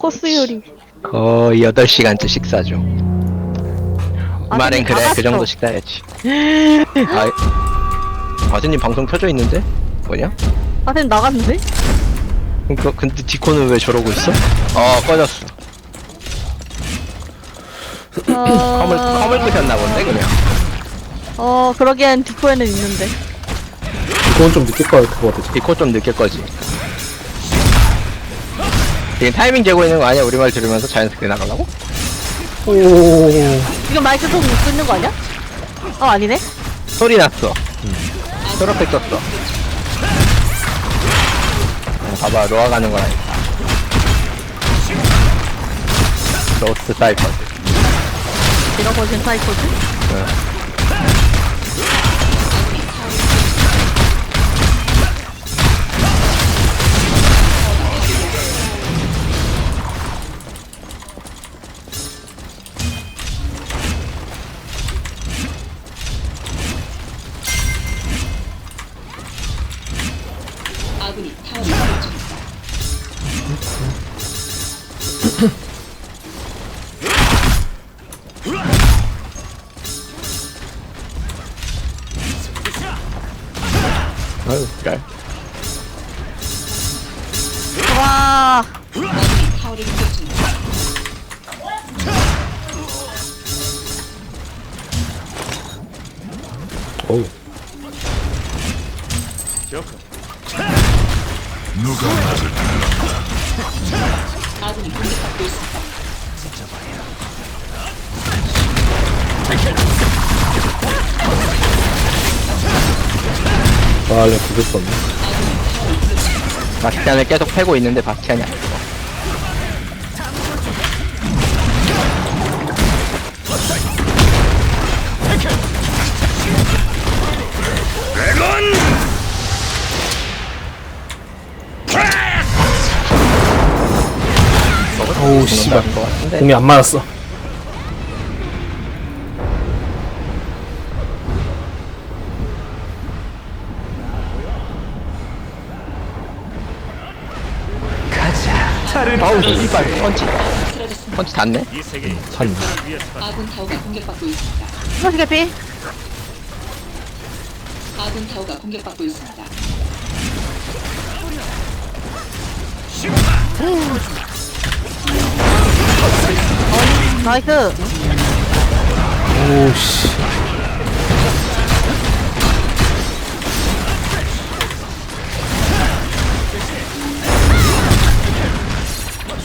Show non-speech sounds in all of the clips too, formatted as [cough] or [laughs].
코스 요리. 거의 8시간째 식사 중. 아, 말엔 근데 그래 다그 정도 봤어. 식사였지. 아, 아드님 방송 켜져 있는데? 뭐냐? 아, 쌤 나갔는데? 그니까 근데 디코는 왜 저러고 있어? 어 꺼졌어. 컴을 어... 컴을 끄셨나 본데 그냥. 어, 그러기엔 디코에는 있는데. 그건 좀 늦게 꺼야 그거 같아. 디코 좀 늦게 꺼지. 지금 타이밍 재고 있는 거 아니야? 우리 말 들으면서 자연스럽게 나가려고? 오. 지금 마이크 속 끊는 거 아니야? 어, 아니네? 소리 났어. 초록색 떴어. 어, 봐봐, 로아 가는 거라니까. 로스트 사이퍼즈. 이런 거 괜찮이거든? 아 어우. 아군이 공격받고 있습니다. 아, 내가 떴네. 바스티안을 계속 패고 있는데 바스티안이 안 죽어. 씨발. 공이 안 맞았어. 아우, 씨발, 펀치. 펀치 닿네? 산. 아군 타워가 공격받고 있습니다. 이거 개피? 아군 타워가 공격받고 있습니다. 나이스. 오우, 씨.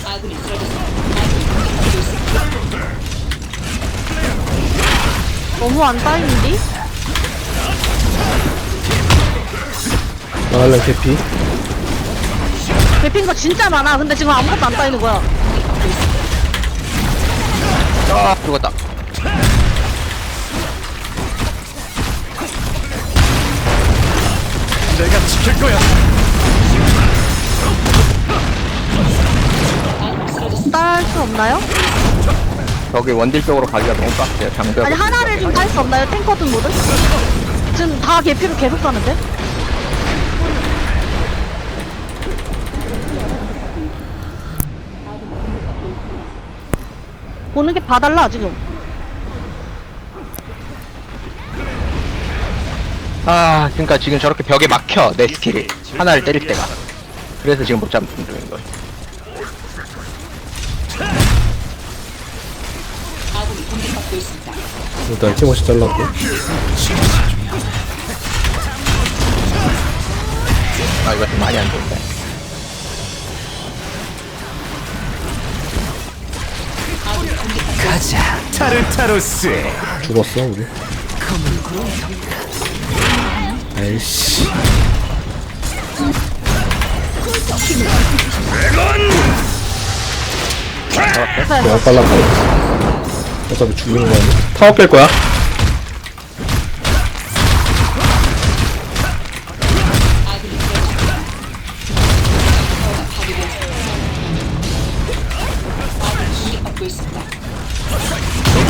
아군이 쓰러졌습니다. 아군이 공격받고 있습니다. 너무 안 따이는디? 나갈래, 개피. 개피인 거 진짜 많아. 근데 지금 아무것도 안 따이는 거야. 아, 죽었다. 아군이 쓰러졌습니다. 딸수 없나요? 저기 원딜 쪽으로 가기가 너무 빡세요. 장벽. 아니, 하나를 좀 딸 수 없나요? 탱커든 뭐든? 지금 다 개피로 계속 가는데? 보는 게 봐달라, 지금. 아, 그러니까 지금 저렇게 벽에 막혀 내 스킬이 하나를 때릴 때가. 그래서 지금 못 잡는 중인 있습니다. 일단 티모시 잘랐고. 아, 이거 좀 많이 안 좋은데. 가자 타르타로스 죽었어, 우리. 아이씨. 너무 빨랐다. 어차피 죽이는 거 아니야? 타워 깰 거야?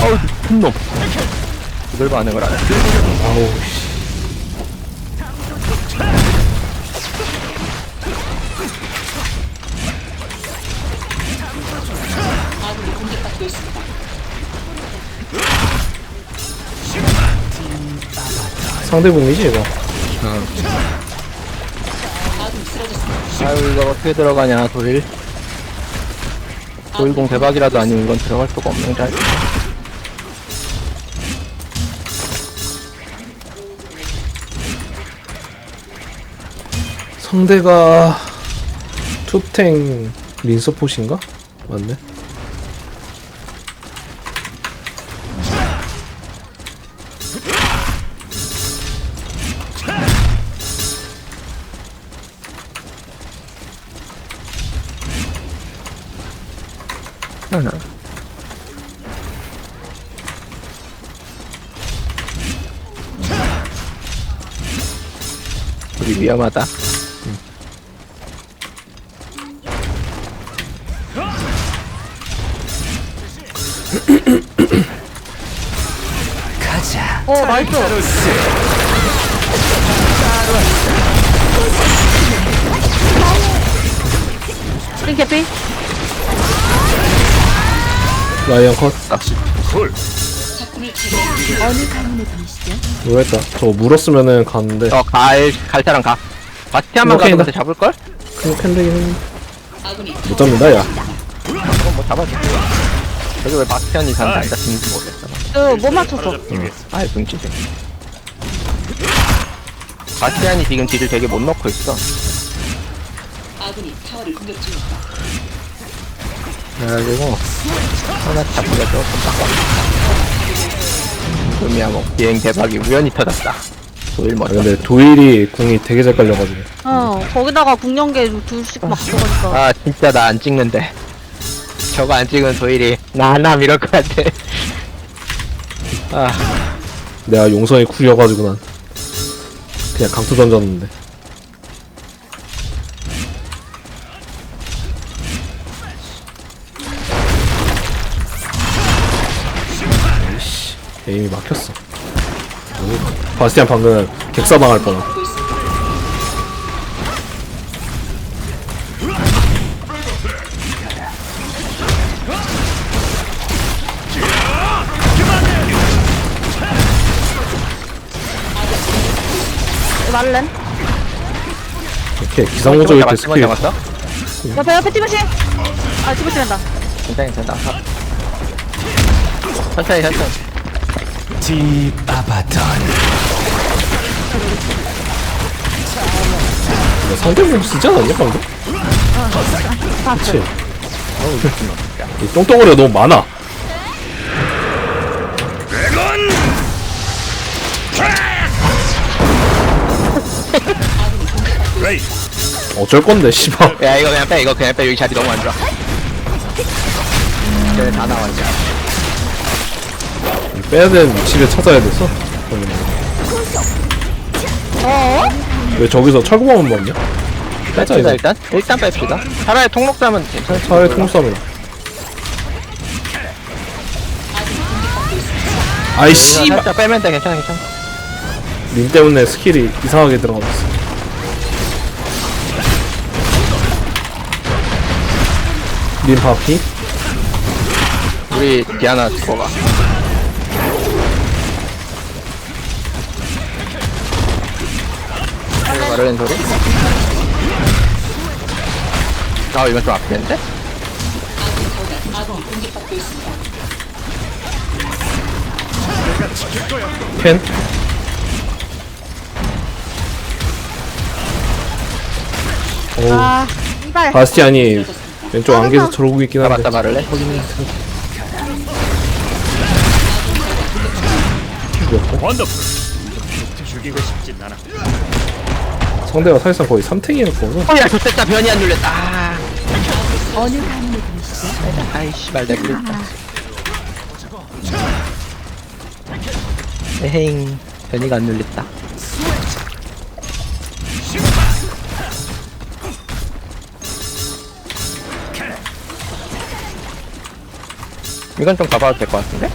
아우 큰놈. 이걸 반응을 안 해. 아우 씨. 상대공이지 이거. 아유 이거 어떻게 들어가냐 도일? 도일공 대박이라도 아니면 이건 들어갈 수가 없는 게 알겠어 상대가 투탱 린서포신가? 맞네. 우리 위험하다 어 나이스 타르타로스. 린 개피 라이언 컷? 콜. 적군을 제거했습니다. 뭐했다. 저거 물었으면은 갔는데. 저 갈 갈 사람 가. 오케이, 가도 나- 근데 잡을걸? 큰 캔데긴 했는데 못 잡는다 야. 그럼 뭐 잡아줄게 저기 왜 바스티안이 사는데 안 잡히는지 모르겠어 그못 맞췄어? 아이 뭉치지 바스티안이 지금 딜을 되게 못 넣고 있어. 아군이 타워를 공격 중입니다. 그래가지고 하나 잡기가 조금 빡빡 의미야 뭐 비행 대박이 우연히 터졌다. 도일 아, 멋져 근데 도일이 궁이 되게 잘 깔려가지고. 어 거기다가 국령계 둘씩 막 죽으니까. 아 진짜 나 안 찍는데. 저거 안 찍은 도일이 나나 이럴 것 같아 아. 내가 용성이 쿨이어가지고 난 그냥 강투 던졌는데. 에임이 막혔어. 오, 바스티안 방금 객사당할 뻔하 말렌 이렇게 기상호적일 때 잡았- 스킬 잡았어? 옆에 옆에 티모시. 아 티모시 된다. 괜찮아 괜찮아. 천천히 천천히. 딥 아바돈. 상대공 쓰지 않았냐 방금? 봤어 그치? 이 똥덩어리가 너무 많아 어쩔 건데 씨발. 야 이거 그냥 빼 이거 그냥 빼. 여기 자리 너무 안 좋아. 이제 다 나와 이제. 빼야 되는 위치를 찾아야 돼서 어? 왜 저기서 철구멍만 먹냐? 빼자 뺍시다 이거 일단. 일단 뺍시다. 차라리 통목 싸면 괜찮아 차라리 통수하면. 아이 씨발 살짝 빼면 돼. 괜찮아 괜찮아. 님 때문에 스킬이 이상하게 들어가봤어 님 바피? 우리 디아나 죽어가 마르는 소리? 아 이건 좀 아프겠는데? 캔? 오 아 이발 바스티안이 왼쪽 안개에서 저러고 있긴 한데. 죽이고 싶진 않아. 상대가 사실상 거의 3탱이었거든. 어야 좋됐다. 변이 안 눌렸다. 아. 어느? 아이씨 말내 그랬다 에헤잉. 변이가 안 눌렸다 이건 좀 가봐도 될 것 같은데?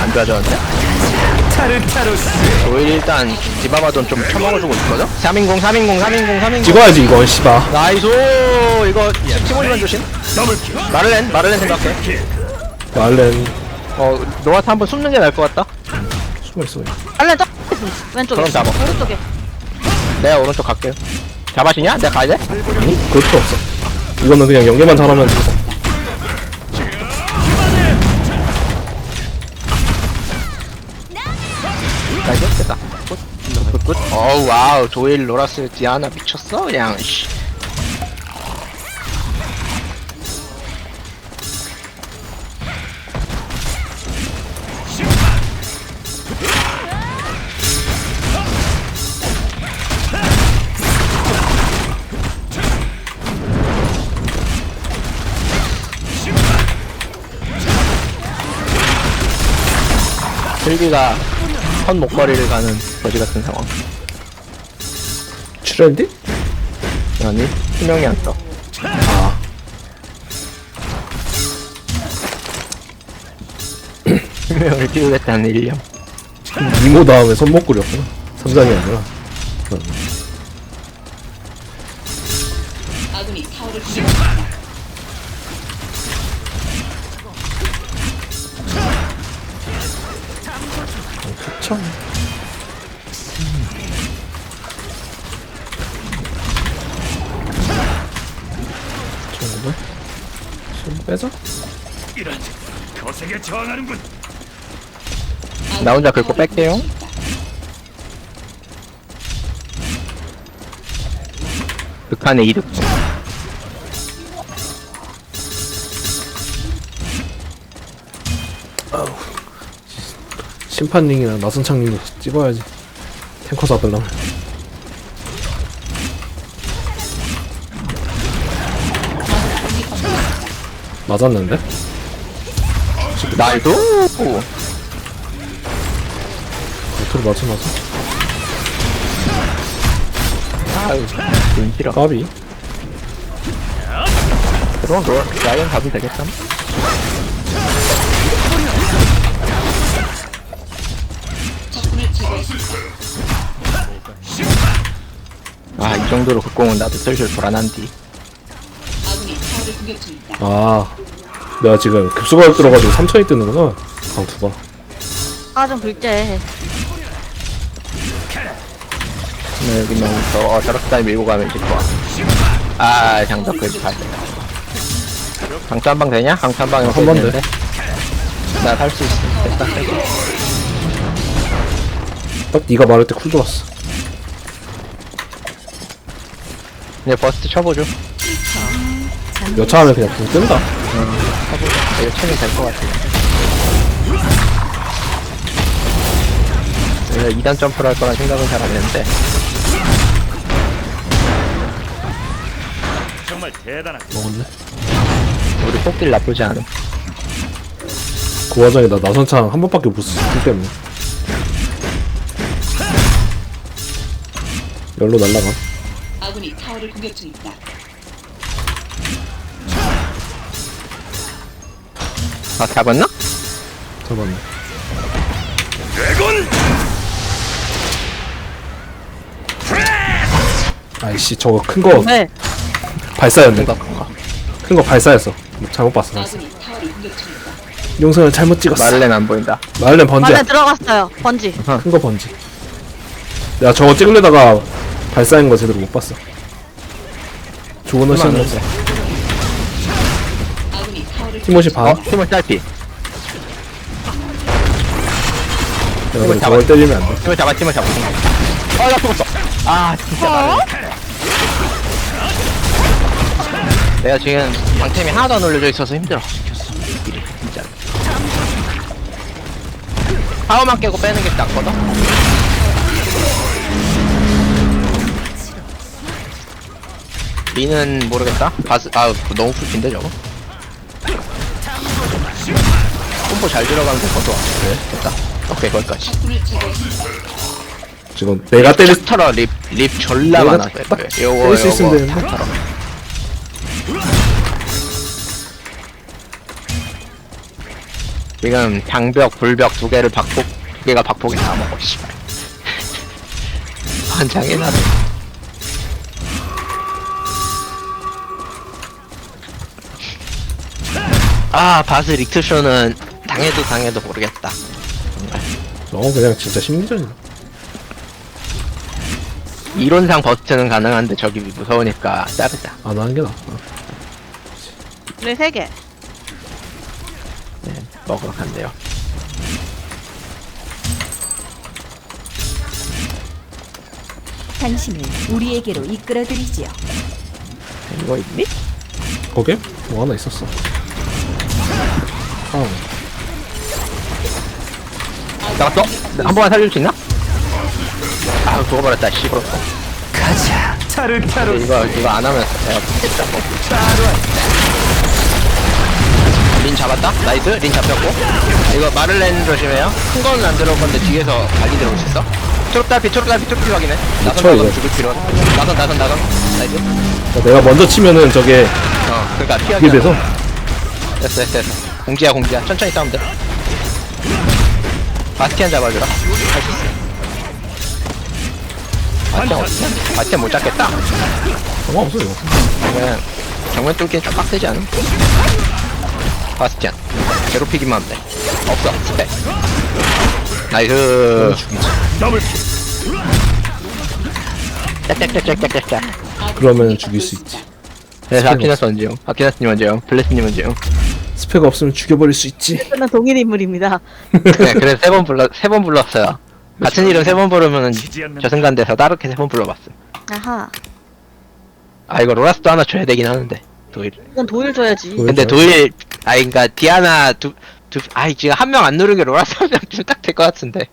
안 좋아졌는데? 조일 일단 디바바돈 좀 쳐먹어주고 있거든? 3인공 3인공 3인공 3인공. 찍어야지 이건 씨바. 나이스 이거 티모리만 조심. 마를렌 마를렌 생각해. 말렌. 어 노아트 한번 숨는 게 나을 것 같다. 숨어 있어 알렌 저 왼쪽에. 그럼 잡아. 오른쪽에 내가 오른쪽 갈게요. 잡아시냐? 내가 가야 돼? 아니 그럴 필요 없어. 이거는 그냥 연계만 잘하면 돼 나이스 됐다. 굿 굿 굿. 어우 와우 조일 로라스 디아나 미쳤어 그냥. 씨. 슬기가 선 목걸이를 가는 거지 같은 상황 출혈디? 아니 투명이 안 떠. 아 [laughs] 투명을 띄우겠다는 일념 이모 다음에 손목구리였구나 삼장이 아니라 아군이 타워를 공격 중입니다. 참 정말? 손 빼자? 이런 거세게 저항하는군. 나 혼자 긁고 뺄게요. 극한의 이득 심판링이랑 나선창님도 찍어야지. 탱커 잡으려면. 맞았는데? 날도? 어떻게 맞춰 맞아? 아유 눈 싫어 까비. 그럼 로 라이언 가도 되겠다 아 이 정도로 극공은 나도 슬슬 불안한디. 아 내가 지금 급수가 들어가지고 3천이 뜨는구나. 강투가 아 좀 불제 네, 여기는 저 어, 저렇게 다 밀고 가면 이제 좋아. 아 그지 갈 강투 한방 되냐? 강투 한 방에 한번 돼. 나살 수 있어. 됐다 딱 네가 말할 때 쿨 돌았어 이제 버스트 쳐보죠 몇차 하면 그냥 붕 뜬다 이거 체이 될것 같아. 내가 2단 점프를 할 거란 생각은 잘 안 했는데. 정말 대단한 먹었네 우리 폭딜 나쁘지 않음. 그 와중에 나 나선창 한 번밖에 못 쓰기 때문에 열로 날라가 아군이 타워를 공격 중입니다. 아, 잡았나? 잡았네 아이씨 저거 큰 거 네 발사였네 뭔가 큰가. 큰 거 발사였어 잘못 봤어. 아군이 타워를 공격 중입니다. 용선을 잘못 찍었어 마를렌 안 보인다. 말렌 번지야 안에 들어갔어요 번지 큰 거 번지 내가 저거 찍으려다가 발사한 거 제대로 못 봤어 좋은 옷이었는데 아군이 타워를 티모시 반 어? 팀원 딸피. 내가 그럼 저걸 때리면 안 돼 팀원 잡아, 팀원 잡아. 어, 나 죽었어. 아, 진짜 마를렌. 내가 지금 방템이 하나도 안 올려져 있어서 힘들어. 이래, 진짜. 파워만 깨고 빼는 게 낫거든? 미는 모르겠다. 바스 아 너무 풀핀데 저거. 콤보 잘 들어가는 거 좋아. 그래 됐다. 오케이 거기까지. 지금 내가 때릴 털어 립립 졸라 내가 많아. 딱 요거 때릴 수 있으면 요거 되는데. 다 털어. 지금 장벽, 불벽 두 개를 박폭, 두 개가 박폭이 다 먹어, 씨발. [laughs] 환장해, 나도. 아, 바스 릭트쇼는 당해도 당해도 모르겠다. 어 그냥 진짜 심리전이다 이론상 버스트는 가능한데 저기 무서우니까 자르자. 안 하는 게 나아 우리 세 개. 네, 먹으러 간대요. 당신을 우리에게로 이끌어드리지요. 이거 있니? 거기에? 뭐 하나 있었어 아 나갔어? 한 번만 살릴 수 있나? 아, 죽어버렸다, 씨발. 가자. 차를 타러 이거, 이거 안 하면 내가 진짜 뭐. 린 잡았다? 나이스? 린 잡혔고. 이거 마를렌 조심해요. 큰 거는 안 들어올 건데 뒤에서 발리 들어올 수 있어? 초록 달피, 초록 달피, 초록 피 확인해. 나선, 미쳐, 나선 이거. 죽을 필요. 나선, 나선, 나선. 나이스? 야, 내가 먼저 치면은 저게 어, 그니까 피하기. 그게 돼서 됐어, 됐어, 됐어. 공지야, 공지야. 천천히 싸우면 돼. 바스티안 잡아주라. 할 수 있어. 바스티안 어떻게? 바스티안 못 잡겠다. 상관없어 이거 그냥 정면 뚫기엔 좀 빡세지 않음? 바스티안. 괴롭히기만 하면 돼. 없어, 스펙. 나이스. 더블킬. 짝짝짝짝짝짝. 그러면 죽일 수 있지 그래서 아키나스 언제요? 아키나스님 언제요? 블레스님 언제요? 스펙 없으면 죽여버릴 수 있지 [laughs] 저는 동일 인물입니다. 네, 그래서 세 번 불러, 세 번 불렀어요. 같은 이름 세 번 부르면은 저승간 돼서 따르게 세 번 불러봤어. 아하. 아 이거 로라스도 하나 줘야 되긴 하는데 도일. 이건 도일 줘야지. 도일. 근데 도일 아 그니까 디아나 두두 아이 지금 한 명 안 누르게 로라스 한 명 주면 딱 될 것 같은데.